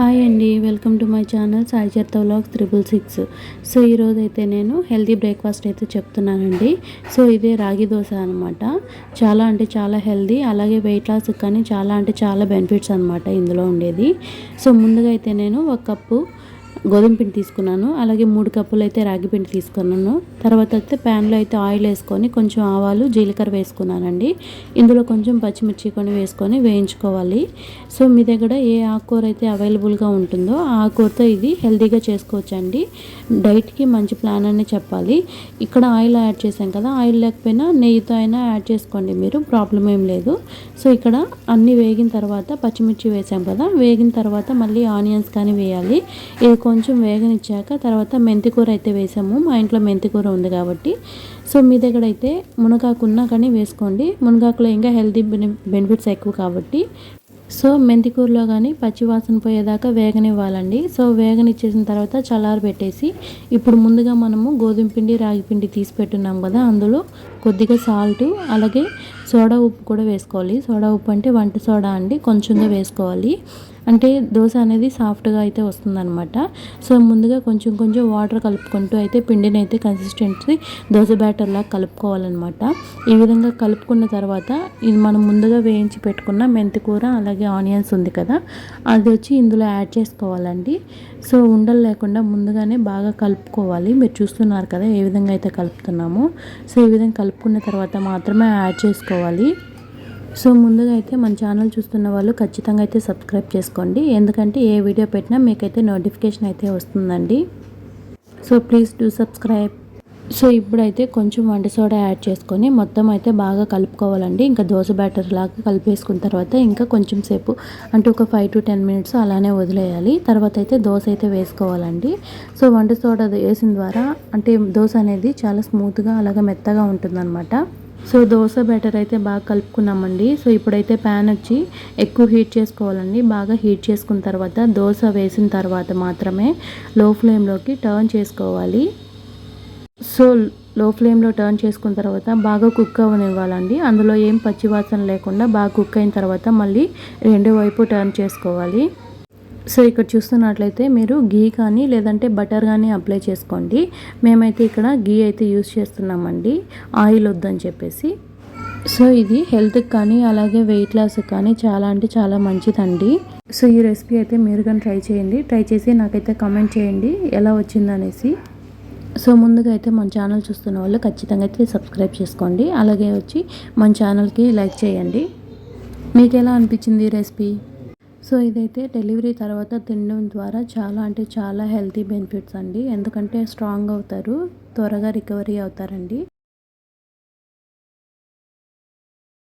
Hi అండి welcome to my channel Sai చర్త vlogs triple six. So ఈరోజు అయితే నేను హెల్తీ బ్రేక్ఫాస్ట్ అయితే చెప్తున్నానండి. సో ఇదే రాగి దోశ అనమాట చాలా అంటే చాలా హెల్దీ అలాగే వెయిట్ లాస్ కానీ చాలా అంటే చాలా బెనిఫిట్స్ అనమాట ఇందులో ఉండేది. సో ముందుగా అయితే నేను ఒక కప్పు గోధుమ పిండి తీసుకున్నాను. అలాగే మూడు కప్పులు అయితే రాగి పిండి తీసుకున్నాను. తర్వాత అయితే ప్యాన్లో అయితే ఆయిల్ వేసుకొని కొంచెం ఆవాలు జీలకర్ర వేసుకున్నానండి. ఇందులో కొంచెం పచ్చిమిర్చి కొని వేసుకొని వేయించుకోవాలి. సో మీ దగ్గర ఏ ఆకుకూర అయితే అవైలబుల్గా ఉంటుందో ఆ ఆకుకూరతో ఇది హెల్తీగా చేసుకోవచ్చు అండి డైట్కి మంచి ప్లాన్ అని చెప్పాలి. ఇక్కడ ఆయిల్ యాడ్ చేసాం కదా ఆయిల్ లేకపోయినా నెయ్యితో అయినా యాడ్ చేసుకోండి మీరు ప్రాబ్లం ఏం లేదు. సో ఇక్కడ అన్నీ వేగిన తర్వాత పచ్చిమిర్చి వేసాం కదా వేగిన తర్వాత మళ్ళీ ఆనియన్స్ కానీ వేయాలి. ఇది కొంచెం వేగనిచ్చాక తర్వాత మెంతికూర అయితే వేసాము. మా ఇంట్లో మెంతికూర ఉంది కాబట్టి. సో మీ దగ్గర అయితే మునగాకు ఉన్నా కానీ వేసుకోండి. మునగాకులో ఇంకా హెల్తీ బెనిఫిట్స్ ఎక్కువ కాబట్టి. సో మెంతికూరలో కానీ పచ్చివాసన పోయేదాకా వేగనివ్వాలండి. సో వేగనిచ్చేసిన తర్వాత చల్లారి పెట్టేసి ఇప్పుడు ముందుగా మనము గోధుమ పిండి రాగి పిండి తీసి పెట్టున్నాం కదా అందులో కొద్దిగా సాల్ట్ అలాగే సోడా ఉప్పు కూడా వేసుకోవాలి. సోడా ఉప్పు అంటే వంట సోడా అండి. కొంచెంగా వేసుకోవాలి. అంటే దోశ అనేది సాఫ్ట్గా అయితే వస్తుందన్నమాట. సో ముందుగా కొంచెం కొంచెం వాటర్ కలుపుకుంటూ అయితే పిండిని అయితే కన్సిస్టెన్సీ దోశ బ్యాటర్లా కలుపుకోవాలన్నమాట. ఈ విధంగా కలుపుకున్న తర్వాత ఇది మనం ముందుగా వేయించి పెట్టుకున్న మెంతికూర అలాగే ఆనియన్స్ ఉంది కదా అది వచ్చి ఇందులో యాడ్ చేసుకోవాలండి. సో ఉండలు లేకుండా ముందుగానే బాగా కలుపుకోవాలి. మీరు చూస్తున్నారు కదా ఏ విధంగా అయితే కలుపుతున్నామో. సో ఈ విధంగా కలుపుకున్న తర్వాత మాత్రమే యాడ్ చేసుకోవాలి. సో ముందుగా అయితే మన ఛానల్ చూస్తున్న వాళ్ళు ఖచ్చితంగా అయితే సబ్స్క్రైబ్ చేసుకోండి. ఎందుకంటే ఏ వీడియో పెట్టినా మీకైతే నోటిఫికేషన్ అయితే వస్తుందండి. So please do subscribe. So ఇప్పుడైతే కొంచెం వంట సోడా యాడ్ చేసుకొని మొత్తం అయితే బాగా కలుపుకోవాలండి. ఇంకా దోశ బ్యాటర్ లాగా కలిపేసుకున్న తర్వాత ఇంకా కొంచెం సేపు అంటే ఒక ఫైవ్ టు టెన్ మినిట్స్ అలానే వదిలేయాలి. తర్వాత అయితే దోశ అయితే వేసుకోవాలండి. సో వంట సోడా వేసిన ద్వారా అంటే దోశ అనేది చాలా స్మూత్గా అలాగే మెత్తగా ఉంటుందన్నమాట. సో దోశ బ్యాటర్ అయితే బాగా కలుపుకున్నామండి. సో ఇప్పుడైతే ప్యాన్ వచ్చి ఎక్కువ హీట్ చేసుకోవాలండి. బాగా హీట్ చేసుకున్న తర్వాత దోశ వేసిన తర్వాత మాత్రమే లో ఫ్లేమ్లోకి టర్న్ చేసుకోవాలి. సో లో ఫ్లేమ్లో టర్న్ చేసుకున్న తర్వాత బాగా కుక్ అవ్వనివ్వాలండి అందులో ఏం పచ్చివాసన లేకుండా బాగా కుక్ అయిన తర్వాత మళ్ళీ రెండో వైపు టర్న్ చేసుకోవాలి. సో ఇక్కడ చూస్తున్నట్లయితే మీరు గీ కానీ లేదంటే బటర్ కానీ అప్లై చేసుకోండి. మేమైతే ఇక్కడ గీ అయితే యూస్ చేస్తున్నామండి. ఆయిల్ వద్దని చెప్పేసి. సో ఇది హెల్త్కి కానీ అలాగే వెయిట్ లాస్కి కానీ చాలా అంటే చాలా మంచిదండి. సో ఈ రెసిపీ అయితే మీరు కానీ ట్రై చేయండి. ట్రై చేసి నాకైతే కామెంట్ చేయండి ఎలా వచ్చిందనేసి. సో ముందుగా అయితే మన ఛానల్ చూస్తున్న వాళ్ళు ఖచ్చితంగా అయితే సబ్స్క్రైబ్ చేసుకోండి. అలాగే వచ్చి మన ఛానల్కి లైక్ చేయండి. మీకు ఎలా అనిపించింది ఈ రెసిపీ? సో ఇదైతే డెలివరీ తర్వాత తినడం ద్వారా చాలా అంటే చాలా హెల్తీ బెనిఫిట్స్ అండి. ఎందుకంటే స్ట్రాంగ్ అవుతారు త్వరగా రికవరీ అవుతారండి.